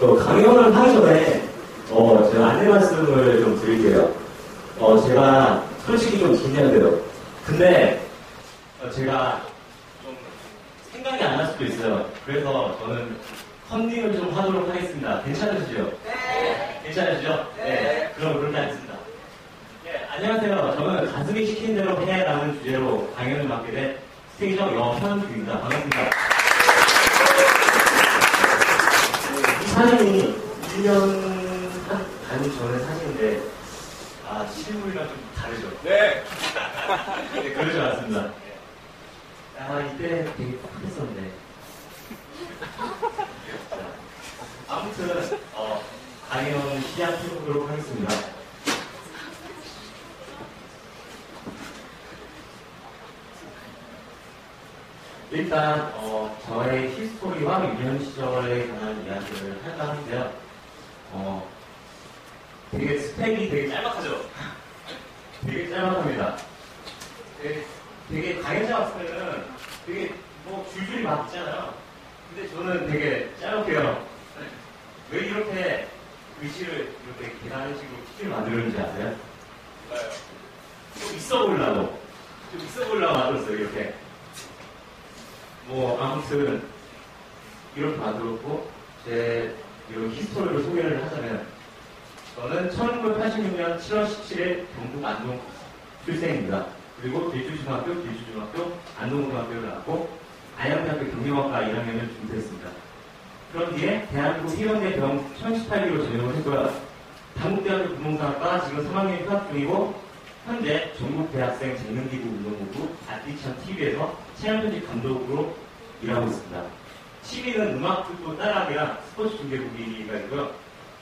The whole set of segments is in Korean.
그 강연을 하기 전에 어, 제가 안내 말씀을 좀 드릴게요. 어, 제가 솔직히 좀 긴장돼요. 근데 어, 제가 좀 생각이 안 날 수도 있어요. 그래서 저는 컨닝을 좀 하도록 하겠습니다. 괜찮으시죠? 네. 괜찮으시죠? 네. 그럼 그렇게 하겠습니다. 네, 안녕하세요. 저는 가슴이 시킨 대로 해라는 주제로 강연을 맡게 된 스테이저 여현주입니다. 반갑습니다. 사진이 1년 한반 전의 사진인데, 아, 실물이랑 좀 다르죠? 네. 네, 그러지 않습니다. 아, 이때 되게 팍했었는데. 자, 아무튼, 어, 강연 시작해보도록 하겠습니다. 일단, 어, 저의 히스토리와 유년 시절에 관한 이야기를 할까 하는데요. 어, 되게 스펙이 되게 짤막하죠? 되게 짤막합니다. 되게, 되게 강연자 같으면은 되게 뭐 줄줄이 막 있잖아요. 근데 저는 되게 짤막해요. 왜 이렇게 글씨를 이렇게 계산식으로 티를 만들었는지 아세요? 몰라요. 좀 있어 보이려고. 좀 있어 보이려고 만들었어요, 이렇게. 뭐, 아무튼, 이렇게 만들었고, 제 이런 히스토리를 소개를 하자면, 저는 1986년 7월 17일 경북 안동 출생입니다. 그리고 길주중학교, 길주중학교, 안동고등학교를 나왔고, 안양대학교 경영학과 1학년을 준비했습니다. 그런 뒤에 대한민국 희망대 병 1018기로 전역을 했고요. 당국대학교 부동산학과 지금 3학년 휴학 중이고 현재 전국 대학생 재능기부 운동본부 아티천 TV에서 체험편집 감독으로 일하고 있습니다. 취미는 음악 듣고 따라하기랑 스포츠 중계 보기가 있고요.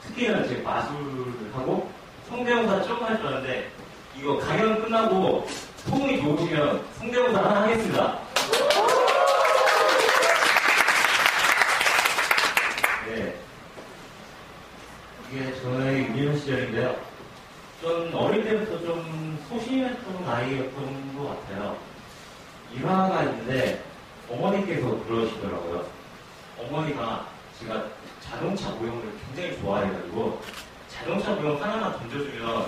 특기는 제 마술을 하고 성대모사 조금 할줄 아는데 이거 강연 끝나고 소음이 좋으시면 성대모사 하나 하겠습니다. 네. 이게 저의 유년 시절인데요. 좀 어릴 때부터 좀 소심했던 아이였던 것 같아요. 일화가 있는데 어머니께서 그러시더라고요. 어머니가 제가 자동차 모형을 굉장히 좋아해가지고 자동차 모형 하나만 던져주면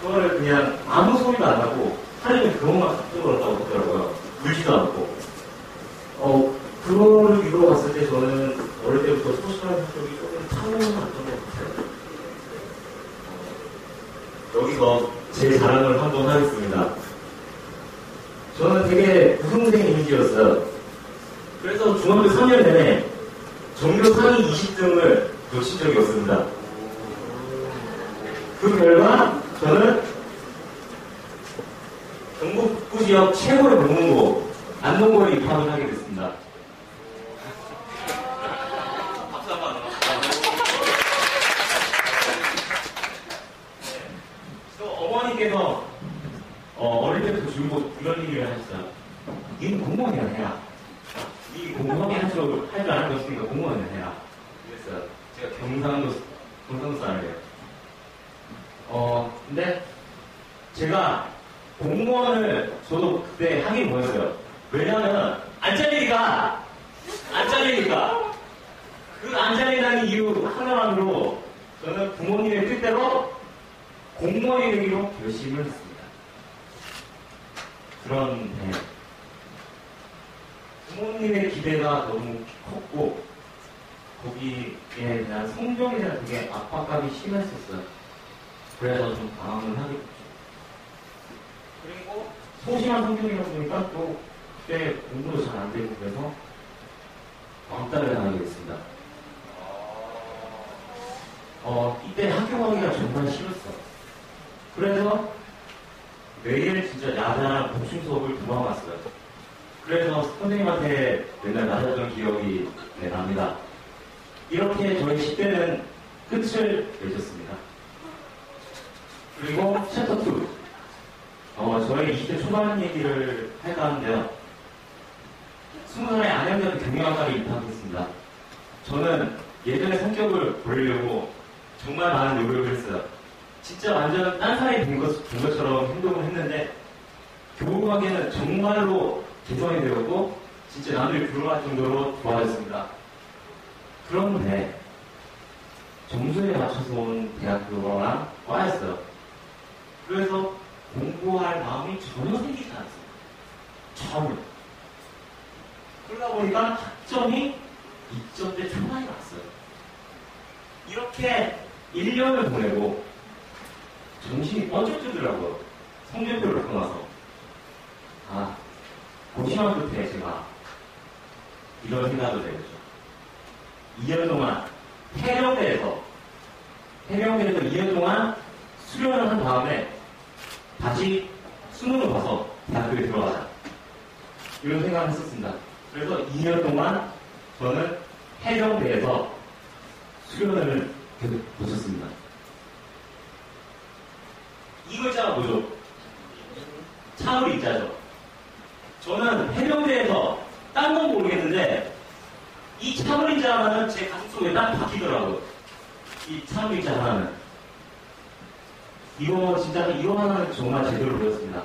그거를 그냥 아무 소리도 안 나고 하루종일 그것만 captur었다고 하더라고요. 울지도 않고. 어, 그거를 이루어 봤을 때 저는 어릴 때부터 소심한 성격이 조금 타고났던 것 같아요. 어, 여기서 제 자랑을 한번 하겠습니다. 저는 되게 우등생 이미지였어요. 그래서 중학교 3년 내내 전교 상위 20등을 놓친 적이 없습니다. 그 결과 저는 경북 부 지역 최고의 명문고 안동고에 입학을 하게 됐습니다. 박수 한번 하나. 또 어머니께서 어, 릴 때부터 줄곧 이런 얘기를 하셨어요. 니 공무원이야 해라. 이 공무원이 할줄 할줄 아는 거 있으니까 공무원을 해라. 그랬어요. 제가 경상도 사람이에요. 어 근데 제가 공무원을 저도 그때 하긴 뭐였어요. 왜냐하면 안 잘리니까 안 잘리니까 그 안 잘리는 이유 하나만으로 저는 부모님의 뜻대로 공무원이 되기로 결심을 했습니다. 그런데 부모님의 기대가 너무 컸고 거기에 대한 성적에 대한 되게 압박감이 심했었어요. 그래서 좀 방황을 하게 됐죠. 그리고 소심한 성격이다 보니까 또 그때 공부도 잘 안 되고 그래서 왕따를 당하게 됐습니다. 어, 이때 학교 가기가 정말 싫었어. 그래서 매일 진짜 야자랑 복싱 수업을 두번 왔어요. 그래서 선생님한테 맨날 맞았던 기억이 네, 납니다. 이렇게 저희 10대는 끝을 맺었습니다. 그리고 챕터 2. 어, 저희 20대 초반 얘기를 할까 하는데요. 20살에 안양대학교 경영학과를 입학했습니다. 저는 예전의 성격을 보이려고 정말 많은 노력을 했어요. 진짜 완전 딴 사람이 된, 것, 된 것처럼 행동을 했는데 교육학에는 정말로 개선이 되었고 진짜 남들이 부러워할 정도로 좋아졌습니다. 그런데 점수에 맞춰서 온 대학교랑 과였어요. 그래서 공부할 마음이 전혀 생기지 않았어요. 전혀. 그러다 보니까 학점이 2점대 초반이 났어요. 이렇게 1년을 보내고 정신이 번쩍 들더라고요. 성적표를 보고 나서. 아, 고심한 끝에 제가 이런 생각을 내렸죠. 2년 동안 해병대에서 해병대에서 2년 동안 수련을 한 다음에 다시 수능을 봐서 대학교에 들어가자. 이런 생각을 했었습니다. 그래서 2년 동안 저는 해병대에서 수련을 계속 보셨습니다. 이 글자가 뭐죠? 참을 이자죠. 저는 해병대에서 딴 건 모르겠는데 이 참을 이자 하나는 제 가슴 속에 딱 박히더라고요. 이 참을 이자 하나는. 이거 진짜 이거 하나는 정말 제대로 배웠습니다.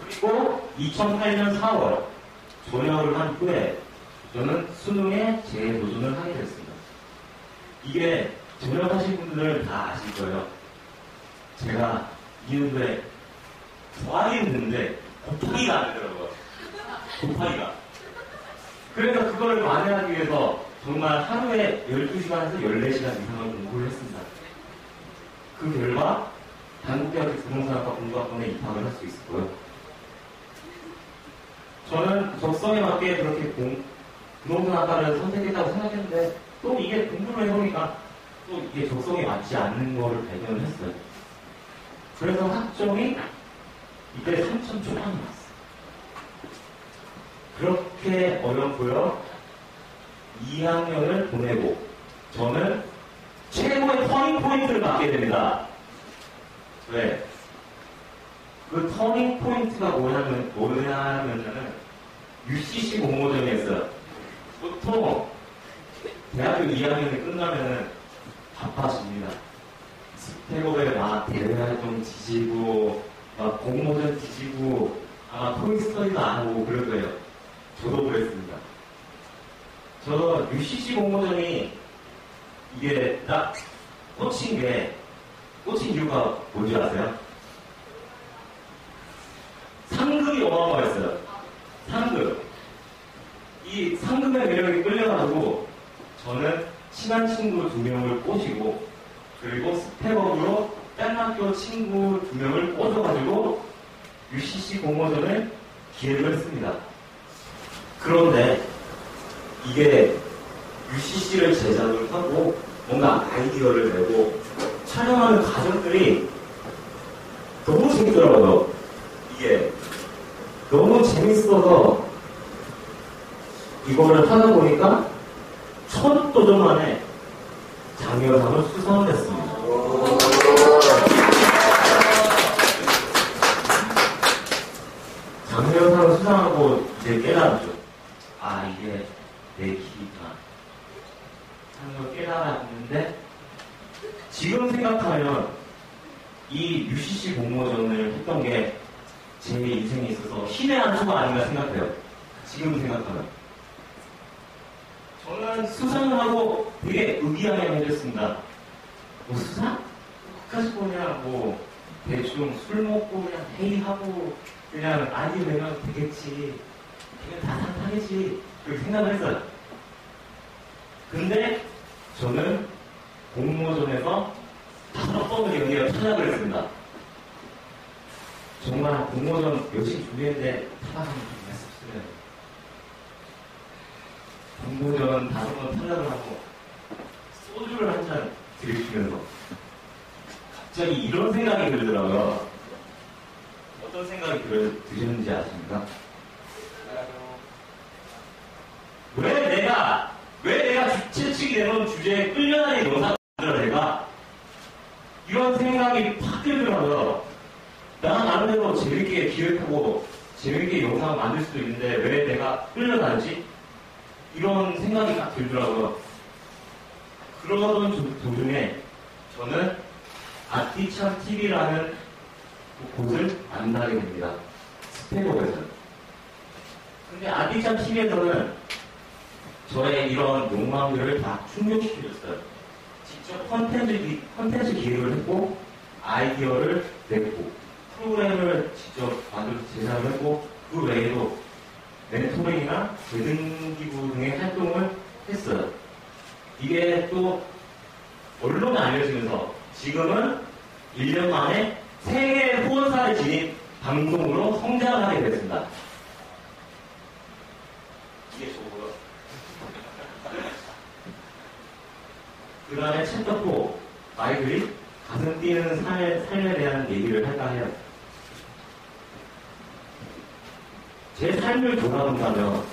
그리고 2008년 4월 전역을 한 후에 저는 수능에 재도전을 하게 됐습니다. 이게 전역하신 분들은 다 아실 거예요. 제가 2년도에 더하기 했는데 곱하기가 안 되더라고요. 곱하기가. 그래서 그거를 만회하기 위해서 정말 하루에 12시간에서 14시간 이상을 공부를 했습니다. 그 결과 단국대학교 부동산학과 공부학번에 입학을 할 수 있었고요. 저는 적성에 맞게 그렇게 공, 부동산학과를 선택했다고 생각했는데 또 이게 공부를 해보니까 또 이게 적성에 맞지 않는 거를 발견을 했어요. 그래서 학점이 이때 3천 초반이 났어요. 그렇게 어렵고요. 2학년을 보내고 저는 최고의 터닝 포인트를 맞게 됩니다. 왜? 그 터닝 포인트가 뭐냐면, 뭐냐면은 UCC 공모전이었어요. 보통 대학교 2학년이 끝나면은 바빠집니다. 스펙업에 막 대외 활동 뒤지고, 막 공모전 뒤지고, 아마 토익 스터디도 안 하고 그럴 거예요. 저도 그랬습니다. 저 UCC 공모전이 이게 딱 꽂힌 게, 꽂힌 이유가 뭔지 아세요? 상금이 어마어마했어요. 상금. 이 상금의 매력에 끌려가지고 저는 친한 친구 두 명을 꼬시고 그리고 스텝업으로 딴 학교 친구 두 명을 꽂아가지고 UCC 공모전을 기획을 했습니다. 그런데 이게 UCC를 제작을 하고 뭔가 아이디어를 내고 촬영하는 과정들이 너무 재밌더라고요. 이게 너무 재밌어서 이거를 하다 보니까 첫 도전 만에 장려상을 수상을 했습니다. 장려상을 수상하고 이제 깨달았죠. 내 길이구나 하는 걸 깨달았는데 지금 생각하면 이 UCC 공모전을 했던 게 제 인생에 있어서 신의 한 수가 아닌가 생각해요. 지금 생각하면. 저는 수상을 하고 되게 의기양양 해줬습니다. 뭐 수상? 끝까지 그냥 뭐 대충 술 먹고 그냥 회의하고 그냥 아니 되면 되겠지. 그냥 다 상상이지. 그렇게 생각을 했어요. 근데 저는 공모전에서 다섯 번을 연기가 탈락을 했습니다. 정말 공모전 열심히 준비했는데 탈락하면 좀 했었어요. 공모전 다섯 번 탈락을 하고 소주를 한 잔 들이키면서 갑자기 이런 생각이 들더라고요. 어떤 생각이 들, 드셨는지 아십니까? 왜 내가 왜 되는 주제에 끌려다니는 만들어 내가 이런 생각이 팍 들더라고요. 나 나름대로 재밌게 기획하고 재밌게 영상을 만들 수도 있는데 왜 내가 끌려다니지? 이런 생각이 딱 들더라고요. 그러던 도- 도중에 저는 아티참 TV라는 곳을 만나게 됩니다. 스페인어에서. 근데 아티참 TV에서는 저의 이런 욕망들을 다 충족시켜줬어요. 직접 컨텐츠, 기- 컨텐츠 기획을 했고, 아이디어를 냈고, 프로그램을 직접 만들어서 제작을 했고, 그 외에도 멘토링이나 재등기부 등의 활동을 했어요. 이게 또 언론에 알려지면서 지금은 1년 만에 세계 후원사를 지닌 방송으로 성장을 하게 됐습니다. 이게 저고요. 그 챕터 4, 아이들이 가슴 뛰는 삶, 삶에 대한 얘기를 할까 해요. 제 삶을 돌아본다면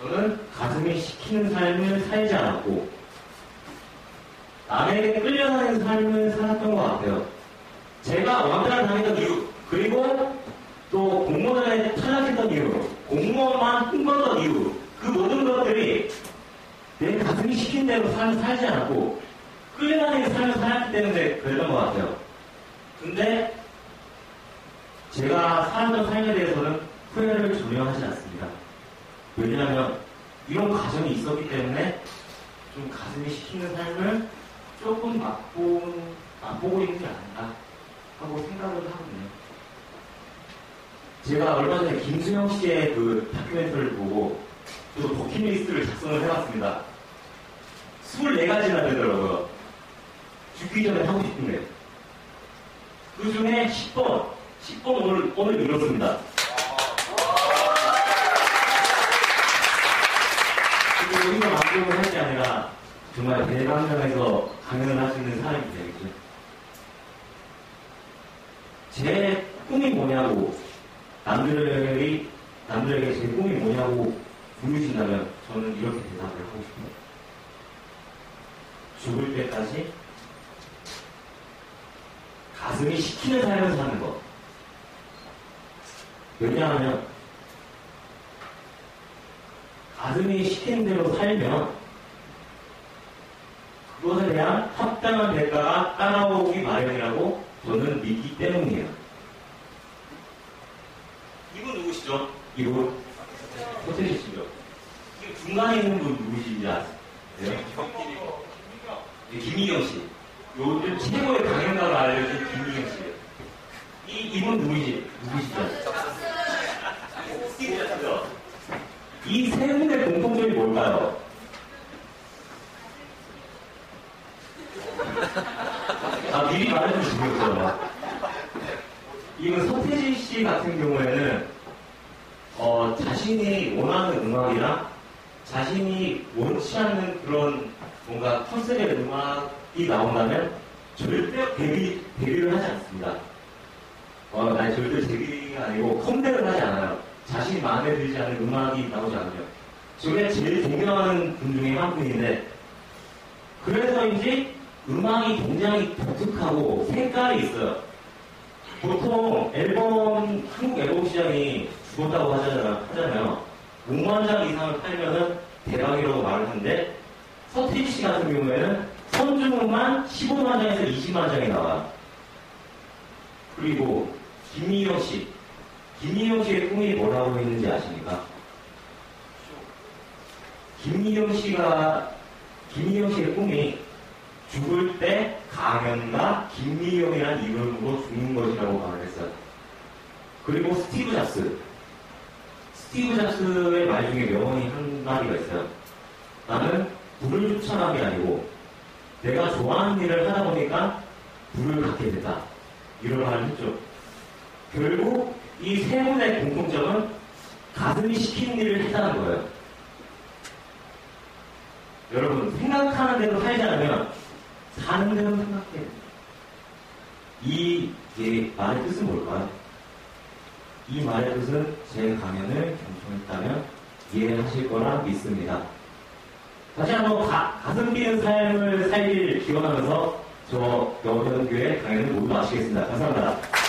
저는 가슴이 시키는 삶을 살지 않았고 남에게 끌려다니는 삶을 살았던 것 같아요. 제가 왕따를 당했던 이유 그리고 또 공무원에 탈락했던 이유 공무원만 흥건던 이유 그 모든 것들이 내 가슴이 시킨 대로 삶을 살지 않았고 끌려다니는 삶을 살았기 때문에 그랬던 것 같아요. 근데 제가 살았던 삶에 대해서는 후회를 전혀 하지 않습니다. 왜냐하면 이런 과정이 있었기 때문에 좀 가슴이 시키는 삶을 조금 맛본, 맛보고 있는 게 아닌가 하고 생각을 하거든요. 제가 얼마 전에 김수영 씨의 그 다큐멘터리를 보고 저도 버킷리스트를 작성을 해봤습니다. 24가지나 되더라고요. 죽기 전에 하고 싶은 게. 그 중에 10번, 10번 오늘, 오늘 이렇습니다. 그리고 이거 만들고 할게 아니라 정말 대방면에서 강연을 할 수 있는 사람이 되겠죠. 제 꿈이 뭐냐고 남들이 남들에게 제 꿈이 뭐냐고 물으신다면 저는 이렇게 대답을 하고 싶어요. 죽을 때까지 가슴이 시키는 삶을 사는 것. 왜냐하면 가슴이 시키는 대로 살면 그것에 대한 합당한 대가가 따라오기 마련이라고 저는 믿기 때문이에요. 이분 누구시죠? 이분 호텔이 씨죠. 이 중간에 있는 분 누구신지 아세요? 네, 김희경 씨. 요즘 최고의 강연가로 알려진 김희경 씨. 이, 이분 누구시, 누구시죠? 이 세 분의 공통점이 뭘까요? 아, 미리 말해주시겠어요. 이분 서태지 씨 같은 경우에는, 어, 자신이 원하는 음악이나 자신이 원치 않는 그런 뭔가 컨셉의 음악이 나온다면 절대 데뷔, 데뷔를 하지 않습니다. 어, 아니, 절대 데뷔가 아니고 컴백을 하지 않아요. 자신이 마음에 들지 않는 음악이 나오지 않으면. 제가 제일 존경하는 분 중에 한 분인데, 그래서인지 음악이 굉장히 독특하고 색깔이 있어요. 보통 앨범, 한국 앨범 시장이 죽었다고 하잖아요. 하잖아요. 5만 장 이상을 팔면은 대박이라고 말을 하는데, 서태지 씨 같은 경우에는 선주문만 15만 장에서 20만 장이 나와요. 그리고 김미영 씨. 김미영 씨의 꿈이 뭐라고 있는지 아십니까? 김미영 씨가, 김미영 씨의 꿈이 죽을 때 강연가 김미영이라는 이름으로 죽는 것이라고 말을 했어요. 그리고 스티브 잡스. 스티브 잡스의 말 중에 명언이 한 마디가 있어요. 나는 불을 추천한 게 아니고 내가 좋아하는 일을 하다 보니까 불을 갖게 됐다. 이런 말을 했죠. 결국 이 세 분의 공통점은 가슴이 시키는 일을 했다는 거예요. 여러분, 생각하는 대로 살지 않으면 사는 대로 생각해요. 이, 이 말의 뜻은 뭘까요? 이 말의 뜻은 제 강연을 경청했다면 이해하실 거라 믿습니다. 다시 한번 가, 가슴 뛰는 삶을 살길 기원하면서 저 영어전교회 강연을 모두 마치겠습니다. 감사합니다.